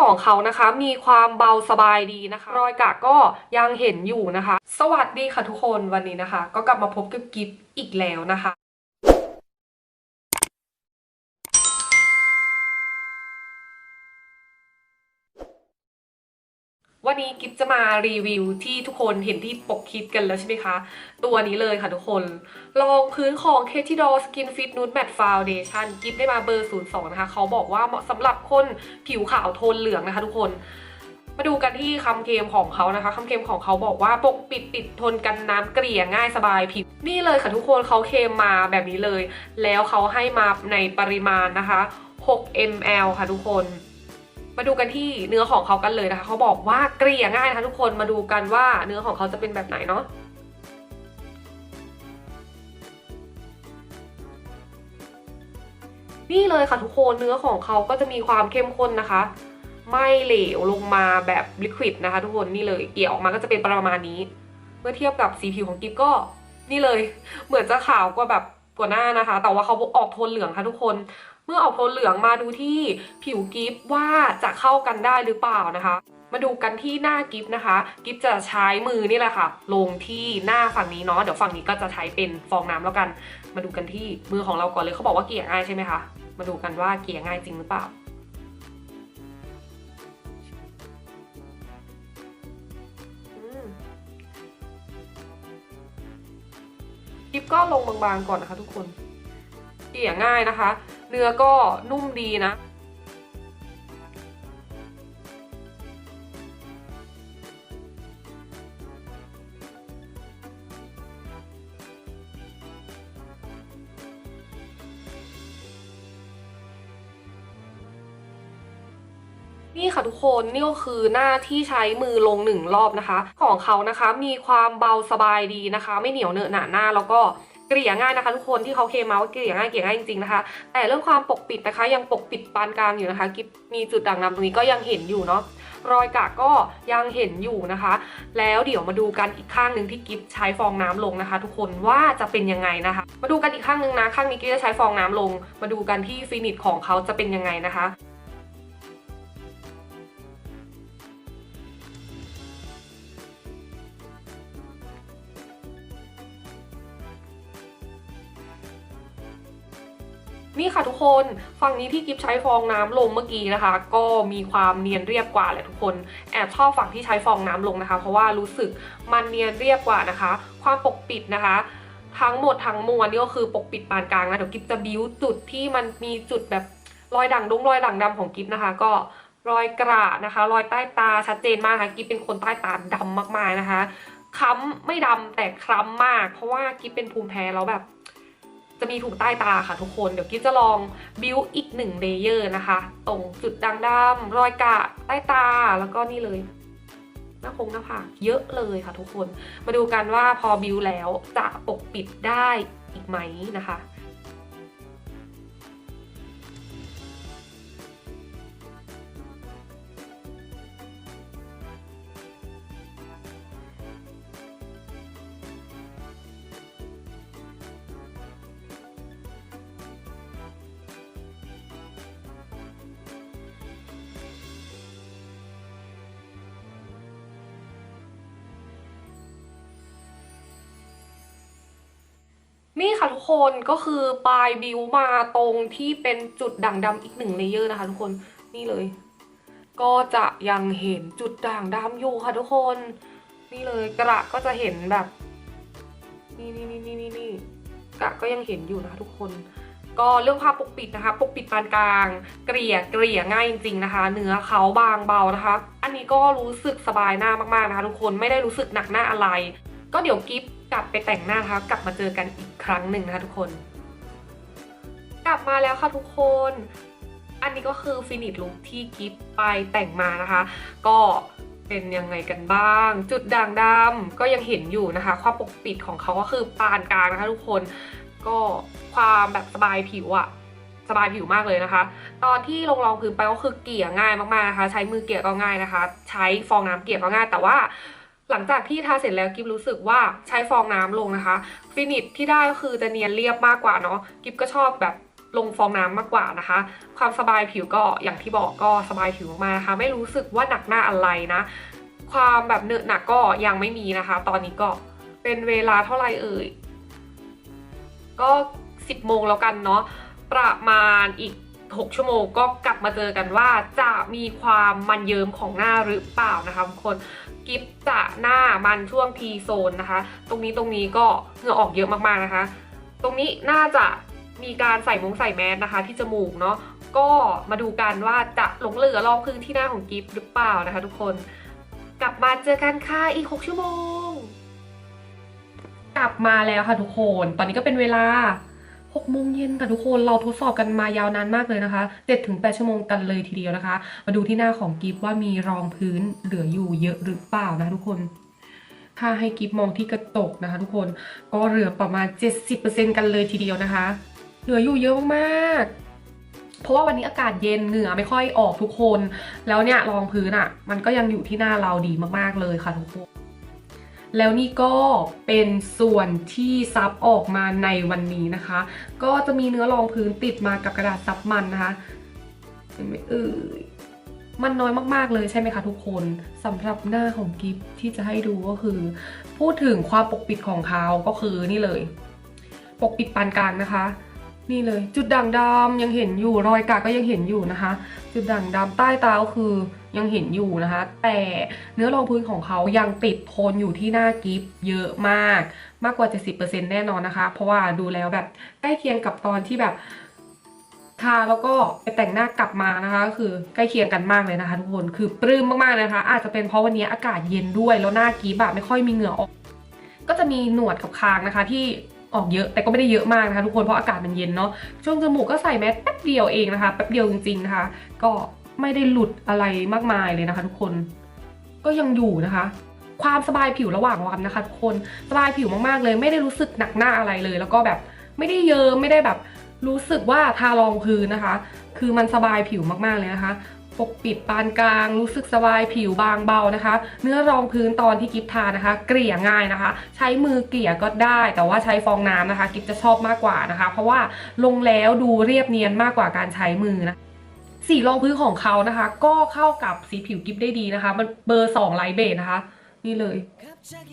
ของเขานะคะ มีความเบาสบายดีนะคะ รอยกากก็ยังเห็นอยู่นะคะ สวัสดีค่ะทุกคนวันนี้นะคะ ก็กลับมาพบกับกิฟอีกแล้วนะคะ วันนี้กิฟจะมารีวิวที่ทุกคนเห็นที่ปกคลิปกันแล้วใช่ไหมคะ ตัวนี้เลยค่ะทุกคน รองพื้นของ k t d o Skin Fit Nude Matte Foundation กิฟได้มาเบอร์ 02 นะคะ เขาบอกว่าเหมาะสำหรับคนผิวขาวโทนเหลืองนะคะทุกคน มาดูกันที่คำเคลมของเขานะคะคำเคลมของเขาบอกว่าปกปิดปิดทนกันน้ำเกลี่ยง่ายสบายผิว นี่เลยค่ะทุกคนเขาเคลมมาแบบนี้เลย แล้วเขาให้มาในปริมาณนะคะ 6 ml ค่ะทุกคน มาดูกันที่เนื้อของเขากันเลยนะคะ เขาบอกว่าเกลี่ยง่ายนะคะทุกคนมาดูกันว่าเนื้อของเขาจะเป็นแบบไหนเนาะนี่เลยค่ะทุกคนเนื้อของเขาก็จะมีความเข้มข้นนะคะ ไม่เหลวลงมาแบบลิควิดนะคะทุกคนนี่เลยเกี่ยออกมาก็จะเป็นประมาณนี้ เมื่อเทียบกับสีผิวของกิฟก็นี่เลย เหมือนจะขาวกว่าแบบกว่าหน้านะคะ แต่ว่าเขาออกโทนเหลืองค่ะทุกคน มื่อออกโทนเหลืองมาดูที่ผิวกิฟว่าจะเข้ากันได้หรือเปล่านะคะ มาดูกันที่หน้ากิฟนะคะ กิฟจะใช้มือนี่แหละค่ะ ลงที่หน้าฝั่งนี้เนาะเดี๋ยวฝั่งนี้ก็จะใช้เป็นฟองน้ำแล้วกัน มาดูกันที่มือของเราก่อนเลยเขาบอกว่าเกลี่ยง่ายใช่ไหมคะมาดูกันว่าเกลี่ยง่ายจริงหรือเปล่าอืมคลิปก็ลงบางๆก่อนนะคะทุกคน ลี่ยง่ายนะคะ เนื้อก็นุ่มดีนะนี่ค่ะทุกคนนี่ก็คือหน้าที่ใช้มือลงหนึ่งรอบนะคะ ของเขานะคะมีความเบาสบายดีนะคะ ไม่เหนียวเหนอะหนาหน้าแล้วก็ เกลี่ยง่ายนะคะ ทุกคนที่เขาเคมาว่าเกลี่ยง่ายเกลี่ยง่ายจริงๆนะคะ แต่เรื่องความปกปิดนะคะ ยังปกปิดปานกลางอยู่นะคะกิฟมีจุดด่างดำตรงนี้ก็ยังเห็นอยู่เนาะรอยกาก็ยังเห็นอยู่นะคะ แล้วเดี๋ยวมาดูกันอีกข้างหนึ่งที่กิฟใช้ฟองน้ำลงนะคะ ทุกคนว่าจะเป็นยังไงนะคะ มาดูกันอีกข้างหนึ่งนะข้างนี้กิฟจะใช้ฟองน้ำลง มาดูกันที่ฟินิชของเขาจะเป็นยังไงนะคะ นี่ค่ะทุกคนฝั่งนี้ที่กิฟใช้ฟองน้ำลงเมื่อกี้นะคะ ก็มีความเนียนเรียบกว่าแหละทุกคนแอบชอบฝั่งที่ใช้ฟองน้ำลงนะคะ เพราะว่ารู้สึกมันเนียนเรียบกว่านะคะ ความปกปิดนะคะทั้งหมดทั้งมวลนี่ก็คือปกปิดปานกลางนะเดี๋ยวกิฟจะบิ้วจุดที่มันมีจุดแบบรอยด่างดงรอยด่างดำของกิฟนะคะ ก็รอยกระนะคะ รอยใต้ตาชัดเจนมากค่ะกิฟเป็นคนใต้ตาดำมากๆนะคะคล้ำไม่ดำแต่คล้ำมาก เพราะว่ากิฟเป็นภูมิแพ้แล้วแบบ จะมีถูกใต้ตาค่ะทุกคน เดี๋ยวกิ๊บจะลองบิวอีกหนึ่งเลเยอร์นะคะ ตรงจุดด่างดำรอยกะใต้ตาแล้วก็นี่เลยหน้าคงหน้าผากเยอะเลยค่ะทุกคน มาดูกันว่าพอบิวแล้วจะปกปิดได้อีกไหมนะคะ นี่ค่ะทุกคนก็คือปลายบิวมาตรงที่เป็นจุดด่างดำอีกหนึ่งเลเยอร์นะคะทุกคนนี่เลย ก็จะยังเห็นจุดด่างดำอยู่ค่ะทุกคน นี่เลยกระก็จะเห็นแบบ นี่นี่นี่นี่นี่นี่กระก็ยังเห็นอยู่นะคะทุกคน ก็เรื่องความปกปิดนะคะ ปกปิดปานกลาง เกลี่ยเกลี่ยง่ายจริง ๆนะคะ เนื้อเขาบางเบานะคะ อันนี้ก็รู้สึกสบายหน้ามากๆนะคะ ทุกคนไม่ได้รู้สึกหนักหน้าอะไร ก็เดี๋ยวกิฟ กลับไปแต่งหน้านะคะกลับมาเจอกันอีกครั้งหนึ่งนะคะทุกคน กลับมาแล้วค่ะทุกคน อันนี้ก็คือฟินิชลุคที่กิฟไปแต่งมานะคะ ก็เป็นยังไงกันบ้าง จุดด่างดำก็ยังเห็นอยู่นะคะ ความปกปิดของเขาก็คือปานกลางนะคะทุกคนก็ความแบบสบายผิวอะสบายผิวมากเลยนะคะ ตอนที่ลงรองพื้นไปก็คือเกลี่ยง่ายมากๆนะคะ ใช้มือเกลี่ยก็ง่ายนะคะ ใช้ฟองน้ำเกลี่ยก็ง่าย แต่ว่า หลังจากที่ทาเสร็จแล้วกิฟรู้สึกว่าใช้ฟองน้ำลงนะคะ ฟินิชที่ได้ก็คือจะเนียนเรียบมากกว่าเนาะกิฟก็ชอบแบบลงฟองน้ำมากกว่านะคะ ความสบายผิวก็อย่างที่บอกก็สบายผิวมากนะคะ ไม่รู้สึกว่าหนักหน้าอะไรนะ ความแบบเนอะหนักก็ยังไม่มีนะคะ ตอนนี้ก็เป็นเวลาเท่าไหร่เอ่ยก็ 10 โมงแล้วกันเนาะประมาณอีก 6 ชั่วโมงก็กลับมาเจอกันว่าจะมีความมันเยิ้มของหน้าหรือเปล่านะคะทุกคน กิฟจะหน้ามันช่วงทีโซนนะคะ ตรงนี้ตรงนี้ก็เหงื่อออกเยอะมากๆนะคะ ตรงนี้น่าจะมีการใส่มงใส่แมสนะคะ ที่จมูกเนาะก็มาดูกันว่าจะหลงเหลือรองพื้นที่หน้าของกิฟหรือเปล่านะคะ ทุกคนกลับมาเจอกันค่ะอีก 6 ชั่วโมง กลับมาแล้วค่ะทุกคน ตอนนี้ก็เป็นเวลา 6โมงเย็นค่ะทุกคนเราทดสอบกันมายาวนานมากเลยนะคะ7ถึง8ชั่วโมงกันเลยทีเดียวนะคะ มาดูที่หน้าของกิฟว่ามีรองพื้นเหลืออยู่เยอะหรือเปล่านะทุกคนถ้าให้กิฟมองที่กระจกนะคะ ทุกคนก็เหลือประมาณ 70%กันเลยทีเดียวนะคะ เหลืออยู่เยอะมากเพราะว่าวันนี้อากาศเย็นเหงื่อไม่ค่อยออกทุกคน แล้วเนี่ยรองพื้นอะ่ะ มันก็ยังอยู่ที่หน้าเราดีมากๆเลยค่ะทุกคน แล้วนี่ก็เป็นส่วนที่ซับออกมาในวันนี้นะคะ ก็จะมีเนื้อรองพื้นติดมากับกระดาษซับมันนะคะเห็นไหมเอ่ยมันน้อยมากๆเลยใช่ไหมคะทุกคนสำหรับหน้าของกิฟที่จะให้ดูก็คือ พูดถึงความปกปิดของเขาก็คือนี่เลย ปกปิดปานกลางนะคะ นี่เลย จุดด่างดำยังเห็นอยู่รอยกากก็ยังเห็นอยู่นะคะ จุดด่างดำใต้ตาก็คือ ยังเห็นอยู่นะคะ แต่เนื้อรองพื้นของเขายังติดโทนอยู่ที่หน้ากิฟเยอะมาก มากกว่า 70%แน่นอนนะคะ เพราะว่าดูแล้วแบบใกล้เคียงกับตอนที่แบบทาแล้วก็ไปแต่งหน้ากลับมานะคะก็คือใกล้เคียงกันมากเลยนะคะทุกคนคือปลื้มมากๆนะคะ อาจจะเป็นเพราะวันนี้อากาศเย็นด้วยแล้วหน้ากิฟแบบไม่ค่อยมีเหงื่อออก ก็จะมีหนวดกับคางนะคะ ที่ออกเยอะแต่ก็ไม่ได้เยอะมากนะคะ ทุกคนเพราะอากาศมันเย็นเนาะช่วงจมูกก็ใส่แมสแป๊บเดียวเองนะคะแป๊บเดียวจริงๆนะคะ ก็ ไม่ได้หลุดอะไรมากมายเลยนะคะทุกคน ก็ยังอยู่นะคะ ความสบายผิวระหว่างวันนะคะทุกคนสบายผิวมากๆเลย ไม่ได้รู้สึกหนักหน้าอะไรเลย แล้วก็แบบไม่ได้เยิมไม่ได้แบบรู้สึกว่าทารองพื้นนะคะ คือมันสบายผิวมากๆเลยนะคะปกปิดปานกลาง รู้สึกสบายผิวบางเบานะคะ เนื้อรองพื้นตอนที่กิฟทานะคะ เกลี่ยง่ายนะคะ ใช้มือเกลี่ยก็ได้ แต่ว่าใช้ฟองน้ำนะคะ กิฟจะชอบมากกว่านะคะ เพราะว่าลงแล้วดูเรียบเนียนมากกว่าการใช้มือนะ สีรองพื้นของเขานะคะ ก็เข้ากับสีผิวกิฟได้ดีนะคะ มันเบอร์2ไลท์เบสนะคะ นี่เลย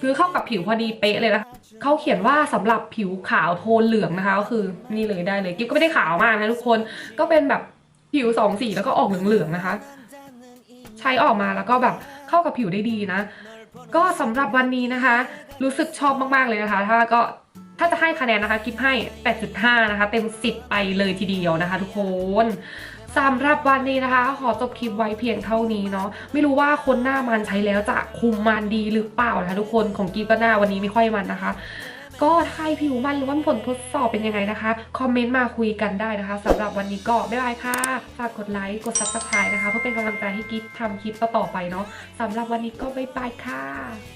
คือเข้ากับผิวพอดีเป๊ะเลยนะคะเขาเขียนว่าสำหรับผิวขาวโทนเหลืองนะคะก็คือนี่เลยได้เลยกิฟก็ไม่ได้ขาวมากนะทุกคนก็เป็นแบบผิวสองสีแล้วก็ออกเหลืองๆนะคะ ใช้ออกมาแล้วก็แบบเข้ากับผิวได้ดีนะ ก็สำหรับวันนี้นะคะ รู้สึกชอบมากๆเลยนะคะ ถ้าก็ถ้าจะให้คะแนนนะคะกิฟให้ 8.5 นะคะ เต็ม 10 ไปเลยทีเดียวนะคะ ทุกคน สำหรับวันนี้นะคะ ขอจบคลิปไว้เพียงเท่านี้เนาะไม่รู้ว่าคนหน้ามันใช้แล้วจะคุมมันดีหรือเปล่านะคะทุกคนของกิฟก็หน้าวันนี้ไม่ค่อยมันนะคะ ก็ถ้าให้ผิวมันหรือว่าผลทดสอบเป็นยังไงนะคะคอมเมนต์มาคุยกันได้นะคะสำหรับวันนี้ก็บ๊ายบายค่ะฝากกดไลค์กด subscribe นะคะเพื่อเป็นกำลังใจให้กิฟทำคลิปต่อๆไปเนาะสำหรับวันนี้ก็บ๊ายบายค่ะ